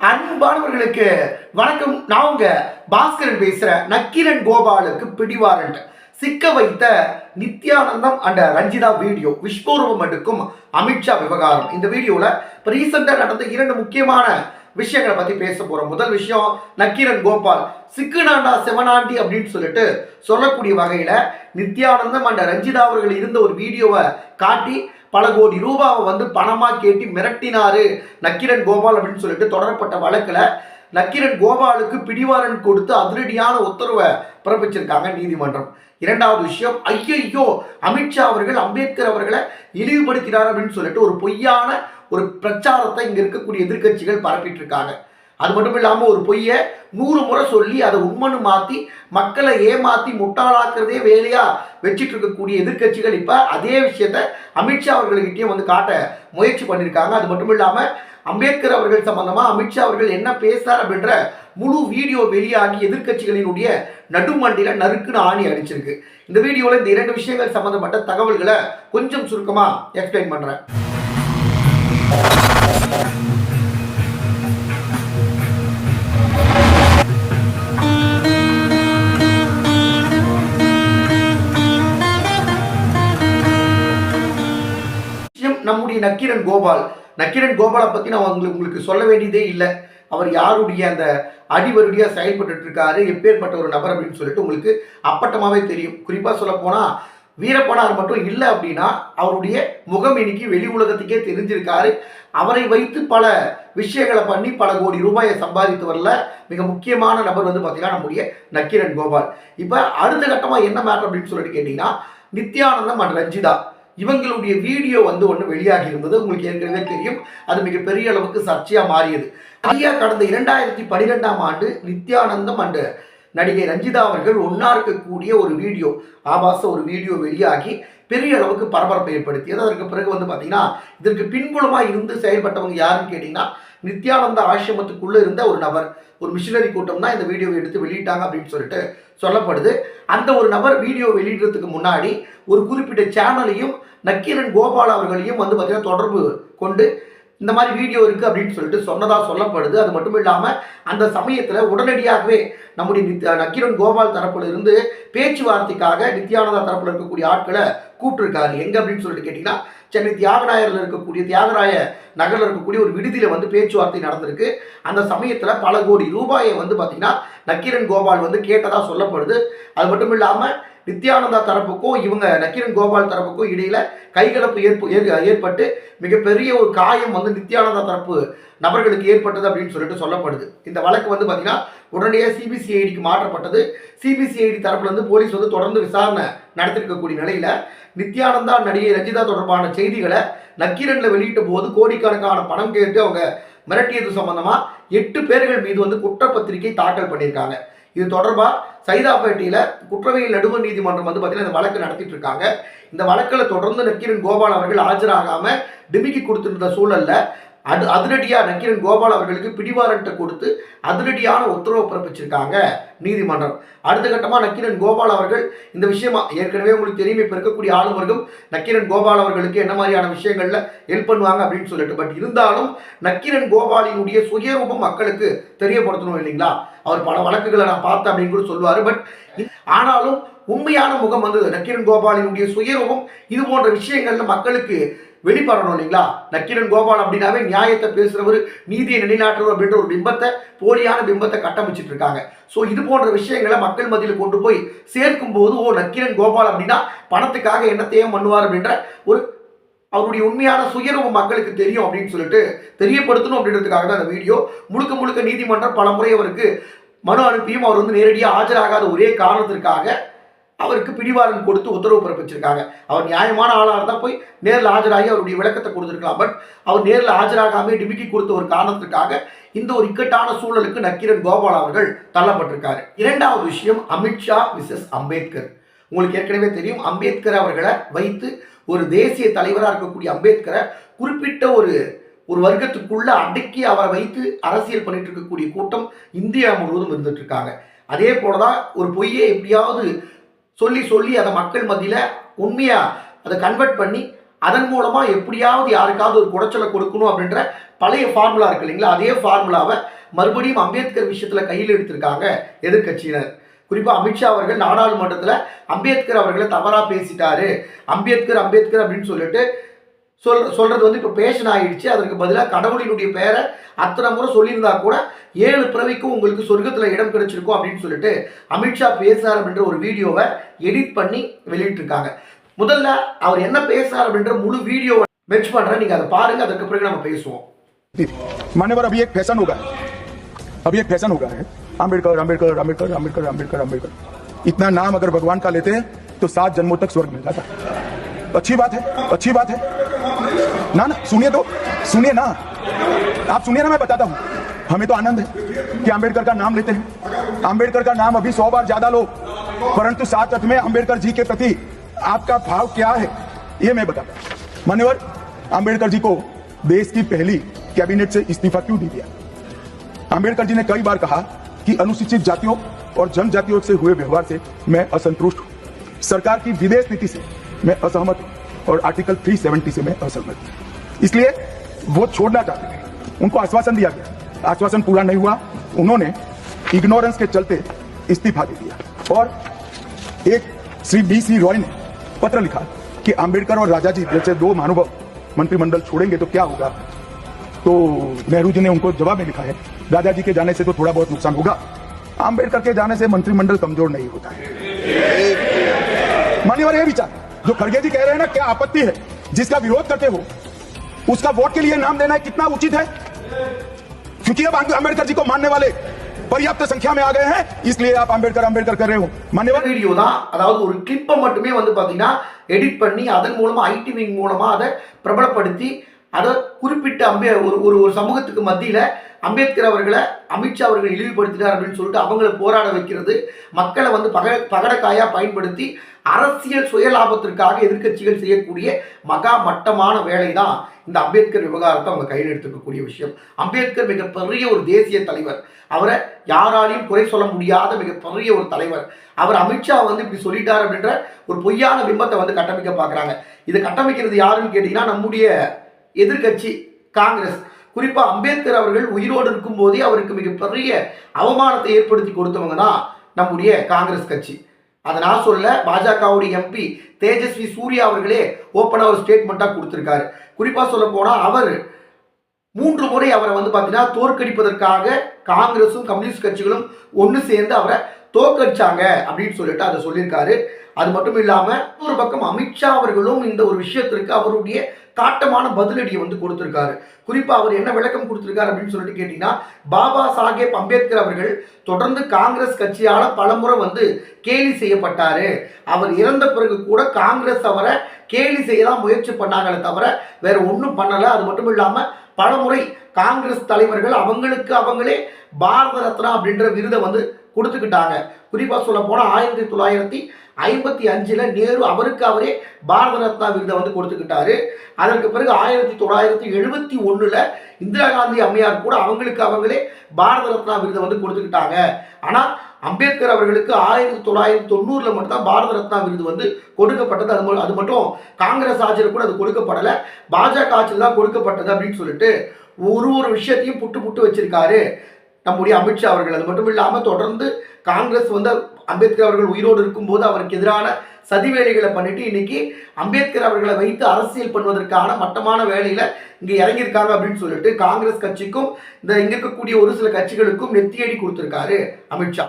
அன்பானவர்களுக்கு வணக்கம். நான் உங்க பாஸ்கரன் பேசுகிறேன் நக்கீரன் கோபாலுக்கு பிடிவாரண்ட் சிக்க வைத்த நித்யானந்தம் அண்ட் ரஞ்சிதா வீடியோ விஸ்வரூபம் எடுக்கும் அமித்ஷா விவகாரம். இந்த வீடியோவில் இப்போ ரீசெண்டாக நடந்த இரண்டு முக்கியமான விஷயங்களை பற்றி பேச போகிறோம் முதல் விஷயம் நக்கீரன் கோபால். சிக்குனாண்டா செவனாண்டி அப்படின்னு சொல்லிட்டு சொல்லக்கூடிய வகையில் நித்யானந்தம் அண்ட் ரஞ்சிதா அவர்கள் இருந்த ஒரு வீடியோவை காட்டி பல கோடி ரூபாவை வந்து பணமாக கேட்டு மிரட்டினாரு நக்கிரன் கோபால் அப்படின்னு சொல்லிட்டு தொடரப்பட்ட வழக்கில் நக்கிரன் கோபாலுக்கு பிடிவாரன் கொடுத்து அதிரடியான உத்தரவை பிறப்பிச்சிருக்காங்க நீதிமன்றம். இரண்டாவது விஷயம் ஐயையோ அமித்ஷா அவர்கள் அம்பேத்கர் அவர்களை இழிவுபடுத்தினார் அப்படின்னு சொல்லிட்டு ஒரு பொய்யான ஒரு பிரச்சாரத்தை இங்கே இருக்கக்கூடிய எதிர்க்கட்சிகள் பரப்பிட்டு இருக்காங்க. அது மட்டும் இல்லாமல் ஒரு பொய்யை நூறு முறை சொல்லி அதை உண்மனு மாற்றி மக்களை ஏமாற்றி முட்டாளாக்குறதே வேலையாக வச்சுட்டு இருக்கக்கூடிய எதிர்க்கட்சிகள் இப்போ அதே விஷயத்த அமித்ஷா அவர்கள்கிட்டயும் வந்து காட்ட முயற்சி பண்ணியிருக்காங்க அது மட்டும் இல்லாமல் அம்பேத்கர் அவர்கள் சம்பந்தமாக அமித்ஷா அவர்கள் என்ன பேசுறார் அப்படின்ற முழு வீடியோ வெளியாகி எதிர்க்கட்சிகளினுடைய நடுமண்டியில் நறுக்குன்னு ஆணி அடிச்சிருக்கு. இந்த வீடியோவில் இந்த இரண்டு விஷயங்கள் சம்பந்தப்பட்ட தகவல்களை கொஞ்சம் சுருக்கமாக எக்ஸ்பிளைன் பண்ணுறேன் நம்முடைய நக்கீரன் கோபால். நக்கீரன் கோபாலை பற்றி நான் உங்களுக்கு உங்களுக்கு சொல்ல வேண்டியதே இல்லை. அவர் யாருடைய அந்த அடிவருடியாக செயல்பட்டு இருக்காரு எப்பேற்பட்ட ஒரு நபர் அப்படின்னு சொல்லிட்டு உங்களுக்கு அப்பட்டமாகவே தெரியும். குறிப்பாக சொல்ல போனால் வீரப்பனார் மட்டும் இல்லை அப்படின்னா அவருடைய முகம் இன்னைக்கு வெளி உலகத்துக்கே தெரிஞ்சிருக்காரு. அவரை வைத்து பல விஷயங்களை பண்ணி பல கோடி ரூபாயை சம்பாதித்து வரல. மிக முக்கியமான நபர் வந்து பார்த்தீங்கன்னா நம்முடைய நக்கீரன் கோபால். இப்போ அடுத்த கட்டமாக என்ன மேட்டர் அப்படின்னு சொல்லிட்டு கேட்டிங்கன்னா நித்யானந்தம் அண்ட் ரஞ்சிதா. இவங்களுடைய வீடியோ வந்து ஒன்று வெளியாகி இருந்தது. உங்களுக்கு ஏற்கனவே தெரியும். அது மிகப்பெரிய அளவுக்கு சர்ச்சையாக மாறியது. ஐயா கடந்த இரண்டாயிரத்தி பன்னிரெண்டாம் ஆண்டு நித்யானந்தம் அண்டு நடிகை ரஞ்சிதா அவர்கள் ஒன்றா இருக்கக்கூடிய ஒரு வீடியோ ஆபாச ஒரு வீடியோ வெளியாகி பெரிய அளவுக்கு பரபரப்பை ஏற்படுத்தியது. அதற்கு பிறகு வந்து பார்த்தீங்கன்னா இதற்கு பின்புலமாக இருந்து செயல்பட்டவங்க யாருன்னு கேட்டிங்கன்னா நித்யானந்த ஆசிரமத்துக்குள்ளே இருந்த ஒரு நபர். ஒரு மிஷினரி கூட்டம் தான் இந்த வீடியோவை எடுத்து வெளியிட்டாங்க அப்படின்னு சொல்லிட்டு சொல்லப்படுது. அந்த ஒரு நபர் வீடியோ வெளியிடுறதுக்கு முன்னாடி ஒரு குறிப்பிட்ட சேனலையும் நக்கீரன் கோபால் அவர்களையும் வந்து பார்த்தீங்கன்னா தொடர்பு கொண்டு இந்த மாதிரி வீடியோ இருக்குது அப்படின்னு சொல்லிட்டு சொன்னதாக சொல்லப்படுது. அது மட்டும் இல்லாமல் அந்த சமயத்தில் உடனடியாகவே நம்முடைய நித் நக்கீரன் கோபால் தரப்புல இருந்து பேச்சுவார்த்தைக்காக நித்யானந்தா தரப்பில் இருக்கக்கூடிய ஆட்களை கூப்பிட்டுருக்காரு எங்கே அப்படின்னு சொல்லிட்டு கேட்டிங்கன்னா சென்னை தியாகராயரில் இருக்கக்கூடிய தியாகராய நகரில் இருக்கக்கூடிய ஒரு விடுதியில் வந்து பேச்சுவார்த்தை நடந்திருக்கு. அந்த சமயத்தில் பல கோடி ரூபாயை வந்து பார்த்திங்கன்னா நக்கீரன் கோபால் வந்து கேட்டதாக சொல்லப்படுது. அது மட்டும் இல்லாமல் நித்யானந்தா தரப்புக்கும் இவங்க நக்கீரன் கோபால் தரப்புக்கும் இடையில கைகலப்பு ஏற்பு ஏற்- ஏற்பட்டு மிகப்பெரிய ஒரு காயம் வந்து நித்யானந்தா தரப்பு நபர்களுக்கு ஏற்பட்டது அப்படின்னு சொல்லிட்டு சொல்லப்படுது. இந்த வழக்கு வந்து பார்த்தீங்கன்னா உடனடியாக சிபிசிஐடிக்கு மாற்றப்பட்டது. சிபிசிஐடி தரப்புலேருந்து போலீஸ் வந்து தொடர்ந்து விசாரணை நடத்திருக்கக்கூடிய நிலையில் நித்யானந்தா நடிகை ரஞ்சிதா தொடர்பான செய்திகளை நக்கீரனில் வெளியிட்ட போது கோடிக்கணக்கான பணம் கேட்டு அவங்க மிரட்டியது சம்பந்தமாக எட்டு பேர்கள் மீது வந்து குற்றப்பத்திரிகை தாக்கல் பண்ணியிருக்காங்க. இது தொடர்பாக சைதாப்பேட்டையில் குற்றவியல் நடுவர் நீதிமன்றம் வந்து பார்த்தீங்கன்னா இந்த வழக்கு நடத்திட்டு இருக்காங்க. இந்த வழக்கில் தொடர்ந்து நக்கீரன் கோபால் அவர்கள் ஆஜராகாமல் டிமிக்கி கொடுத்துருந்த சூழலில் அது அதிரடியாக நக்கீரன் கோபால் அவர்களுக்கு பிடிவாரண்ட்டை கொடுத்து அதிரடியான உத்தரவு பிறப்பிச்சிருக்காங்க நீதிமன்றம். அடுத்த கட்டமாக நக்கீரன் கோபால் அவர்கள் இந்த விஷயமா ஏற்கனவே உங்களுக்கு தெரியுமே இப்போ இருக்கக்கூடிய ஆளுநர்கள் நக்கீரன் கோபால் அவர்களுக்கு என்ன மாதிரியான விஷயங்களில் ஹெல்ப் பண்ணுவாங்க அப்படின்னு சொல்லிட்டு. பட் இருந்தாலும் நக்கீரன் கோபாலினுடைய சுயரூபம் மக்களுக்கு தெரியப்படுத்தணும் இல்லைங்களா? அவர் பல வழக்குகளை நான் பார்த்தேன் அப்படின்னு கூட சொல்லுவார். பட் ஆனாலும் உண்மையான முகம் வந்து நக்கீரன் கோபாலினுடைய சுயரூபம். இது போன்ற விஷயங்கள்ல மக்களுக்கு வெளிப்படணும் இல்லைங்களா? நக்கீரன் கோபால் அப்படின்னாவே நியாயத்தை பேசுகிறவர் நீதியை நிலைநாட்டுறவர் அப்படின்ற ஒரு பிம்பத்தை போலியான பிம்பத்தை கட்டமைச்சிட்டு இருக்காங்க ஸோ இது போன்ற விஷயங்களை மக்கள் மத்தியில் கொண்டு போய் சேர்க்கும் போது ஓ நக்கீரன் கோபால் அப்படின்னா பணத்துக்காக என்னத்தையும் பண்ணுவார் அப்படின்ற ஒரு அவருடைய உண்மையான சுயரூபம் மக்களுக்கு தெரியும் அப்படின்னு சொல்லிட்டு தெரியப்படுத்தணும் அப்படின்றதுக்காக தான் அந்த வீடியோ. முழுக்க முழுக்க நீதிமன்றம் பல முறை அவருக்கு மனு அனுப்பியும் அவர் வந்து நேரடியாக ஆஜராகாத ஒரே காரணத்திற்காக அவருக்கு பிடிவாரன் கொடுத்து உத்தரவு பிறப்பிச்சிருக்காங்க. அவர் நியாயமான ஆளாக இருந்தால் போய் நேரில் ஆஜராகி அவருடைய விளக்கத்தை கொடுத்துருக்கலாம். பட் அவர் நேரில் ஆஜராகாமே டிமிக்கி கொடுத்த ஒரு காரணத்துக்காக இந்த ஒரு இக்கட்டான சூழலுக்கு நக்கீரன் கோபால் அவர்கள் தள்ளப்பட்டிருக்காரு. இரண்டாவது விஷயம் அமித்ஷா மிஸ்எஸ் அம்பேத்கர். உங்களுக்கு ஏற்கனவே தெரியும் அம்பேத்கர் அவர்களை வைத்து ஒரு தேசிய தலைவராக இருக்கக்கூடிய அம்பேத்கரை குறிப்பிட்ட ஒரு ஒரு வர்க்கத்துக்குள்ள அடக்கி அவரை வைத்து அரசியல் பண்ணிட்டு இருக்கக்கூடிய கூட்டம் இந்தியா முழுவதும் இருந்துட்டு இருக்காங்க. அதே போலதான் ஒரு பொய்யை எப்படியாவது சொல்லி சொல்லி அதை மக்கள் மத்தியில் உண்மையாக அதை கன்வெர்ட் பண்ணி அதன் மூலமாக எப்படியாவது யாருக்காவது ஒரு குடைச்சலை கொடுக்கணும் அப்படின்ற பழைய ஃபார்முலா இருக்கு இல்லைங்களா? அதே ஃபார்முலாவை மறுபடியும் அம்பேத்கர் விஷயத்தில் கையில் எடுத்திருக்காங்க எதிர்க்கட்சியினர். குறிப்பாக அமித்ஷா அவர்கள் நாடாளுமன்றத்தில் அம்பேத்கர் அவர்களை தவறாக பேசிட்டாரு. அம்பேத்கர் அம்பேத்கர் அப்படின்னு சொல்லிட்டு சொல் சொல்றது வந்து இப்போ பேஷன் ஆயிடுச்சு அதற்கு பதிலாக கடவுளினுடைய பெயரை அத்தனை முறை சொல்லியிருந்தா கூட ஏழு பிறவிக்கும் உங்களுக்கு சொர்க்கத்தில் இடம் கிடைச்சிருக்கும் அப்படின்னு சொல்லிட்டு அமித்ஷா பேசுறார் அப்படின்ற ஒரு வீடியோவை எடிட் பண்ணி வெளியிட்டிருக்காங்க முதல்ல அவர் என்ன பேசுறார் அப்படின்ற முழு வீடியோவை மெச் பண்றேன் நீங்க அதை பாருங்க அதுக்கு பிறகு நம்ம பேசுவோம் मान्यवर अभी एक फैशन होगा अभी एक फैशन होगा है अम्बेडकर अम्बेडकर अम्बेडकर अम्बेडकर अम्बेडकर अम्बेडकर इतना नाम अगर भगवान का लेते तो सात जन्मों तक स्वर्ग मिल जाता अच्छी बात है अच्छी बात है ना ना, सुनिए तो सुनिए ना। आप सुनिए ना, मैं बताता हूँ। हमें तो आनंद है कि अंबेडकर का नाम लेते हैं। अंबेडकर का नाम अभी सौ बार ज़्यादा लो परंतु सात अर्थ में अंबेडकर जी के प्रति आपका भाव क्या है, ये मैं बताता मान्यवर अंबेडकर जी को देश की पहली कैबिनेट से इस्तीफा क्यों दे दिया? अंबेडकर जी ने कई बार कहा कि अनुसूचित जातियों और जनजातियों से हुए व्यवहार से मैं असंतुष्ट हूँ। सरकार की विदेश नीति से मैं असहमत हूँ। और आर्टिकल 370 से मैं असहमत इसलिए वो छोड़ना चाहते थे उनको आश्वासन दिया गया। आश्वासन पूरा नहीं हुआ। उन्होंने इग्नोरेंस के चलते इस्तीफा दे दिया। और एक श्री बी सी रॉय ने पत्र लिखा कि अंबेडकर और राजा जी जैसे दो महानुभाव मंत्रिमंडल छोड़ेंगे तो क्या होगा? तो नेहरू जी ने उनको जवाब में लिखा है राजा जी के जाने से तो थोड़ा बहुत नुकसान होगा। अंबेडकर के जाने से मंत्रिमंडल कमज़ोर नहीं होता है। मान्यवर ये विचार। जो खड़गे जी कह रहे हैं ना क्या आपत्ति है जिसका विरोध करते हो उसका वोट के लिए नाम देना कितना उचित है क्योंकि अब अंबेडकर जी को मानने वाले पर्याप्त संख्या में आ गए हैं इसलिए आप अंबेडकर अंबेडकर कर रहे हो मान्यवर வீடியோ தான் அதாவது ஒரு கிளிப்பை மட்டுமே வந்து பார்த்தீங்கன்னா எடிட் பண்ணி அதன் மூலமா ஐடி விங் மூலமா அதை பிரபலப்படுத்தி அதை குறிப்பிட்ட அம்பே ஒரு ஒரு ஒரு சமூகத்துக்கு மத்தியில் அம்பேத்கர் அவர்களை அமித்ஷா அவர்கள் இழிவுபடுத்தினார் அப்படின்னு சொல்லிட்டு அவங்களை போராட வைக்கிறது மக்களை வந்து பக பகடக்காயாக பயன்படுத்தி அரசியல் சுயலாபத்திற்காக எதிர்க்கட்சிகள் செய்யக்கூடிய மகா மட்டமான வேலை தான் இந்த அம்பேத்கர் விவகாரத்தை அவங்க கையில் எடுத்துக்கக்கூடிய விஷயம். அம்பேத்கர் மிகப்பெரிய ஒரு தேசிய தலைவர். அவரை யாராலையும் குறை சொல்ல முடியாத மிகப்பெரிய ஒரு தலைவர். அவர் அமித்ஷா வந்து இப்படி சொல்லிட்டார் அப்படின்ற ஒரு பொய்யான பிம்பத்தை வந்து கட்டமைக்க பார்க்குறாங்க. இதை கட்டமைக்கிறது யாருன்னு கேட்டிங்கன்னா நம்முடைய எதிர்க்கட்சி காங்கிரஸ். குறிப்பா அம்பேத்கர் அவர்கள் உயிரோடு இருக்கும்போதே அவருக்கு மிகப்பெரிய அவமானத்தை ஏற்படுத்தி கொடுத்தவங்க தான் நம்முடைய காங்கிரஸ் கட்சி. அதை நான் சொல்ல பாஜகவுடைய எம்பி தேஜஸ்வி சூர்யா அவர்களே ஓப்பனாக ஒரு ஸ்டேட்மெண்ட்டாக கொடுத்துருக்காரு. குறிப்பாக சொல்ல போனால் அவர் மூன்று முறை அவரை வந்து பார்த்தீங்கன்னா தோற்கடிப்பதற்காக காங்கிரஸும் கம்யூனிஸ்ட் கட்சிகளும் ஒன்று சேர்ந்து அவரை தோற்கடிச்சாங்க அப்படின்னு சொல்லிட்டு அதை சொல்லியிருக்காரு. அது மட்டும் இல்லாமல் ஒரு பக்கம் அமித்ஷா அவர்களும் இந்த ஒரு விஷயத்திற்கு அவருடைய காட்டமான பதிலடியை வந்து கொடுத்திருக்காரு. குறிப்பாக அவர் என்ன விளக்கம் கொடுத்திருக்காரு அப்படின்னு சொல்லிட்டு கேட்டீங்கன்னா பாபா சாஹேப் அம்பேத்கர் அவர்கள் தொடர்ந்து காங்கிரஸ் கட்சியால் பலமுறை வந்து கேலி செய்யப்பட்டாரு. அவர் இறந்த பிறகு கூட காங்கிரஸ் அவரை கேலி செய்ய தான் முயற்சி பண்ணாங்களே தவிர வேற ஒன்றும் பண்ணலை. அது மட்டும் இல்லாமல் பலமுறை காங்கிரஸ் தலைவர்கள் அவங்களுக்கு அவங்களே பாரத ரத்னா அப்படின்ற விருதை வந்து கொடுத்துக்கிட்டாங்க. குறிப்பாக சொல்ல போனால் ஆயிரத்தி தொள்ளாயிரத்தி ஐம்பத்தி அஞ்சில் நேரு அவருக்கு அவரே பாரத ரத்னா விருதை வந்து கொடுத்துக்கிட்டாரு. அதற்கு பிறகு ஆயிரத்தி தொள்ளாயிரத்தி எழுபத்தி ஒன்றில் இந்திரா காந்தி அம்மையார் கூட அவங்களுக்கு அவங்களே பாரத ரத்னா விருதை வந்து கொடுத்துக்கிட்டாங்க. ஆனால் அம்பேத்கர் அவர்களுக்கு ஆயிரத்தி தொள்ளாயிரத்தி தொண்ணூறில் மட்டும்தான் பாரத ரத்னா விருது வந்து கொடுக்கப்பட்டது. அது அது மட்டும் காங்கிரஸ் ஆட்சியில் கூட அது கொடுக்கப்படலை. பாஜக ஆட்சியில் தான் கொடுக்கப்பட்டது அப்படின்னு சொல்லிட்டு ஒரு ஒரு விஷயத்தையும் புட்டு புட்டு வச்சிருக்காரு. நம்முடைய அமித்ஷா அவர்கள். அது மட்டும் இல்லாமல் தொடர்ந்து காங்கிரஸ் வந்து அம்பேத்கர் அவர்கள் உயிரோடு இருக்கும்போது அவருக்கு எதிரான சதி வேலைகளை பண்ணிட்டு இன்னைக்கு அம்பேத்கர் அவர்களை வைத்து அரசியல் பண்ணுவதற்கான மட்டமான வேலையில இங்க இறங்கியிருக்காங்க அப்படின்னு சொல்லிட்டு காங்கிரஸ் கட்சிக்கும் இந்த இங்க இருக்கக்கூடிய ஒரு சில கட்சிகளுக்கும் நெத்தியடி கொடுத்திருக்காரு அமித்ஷா.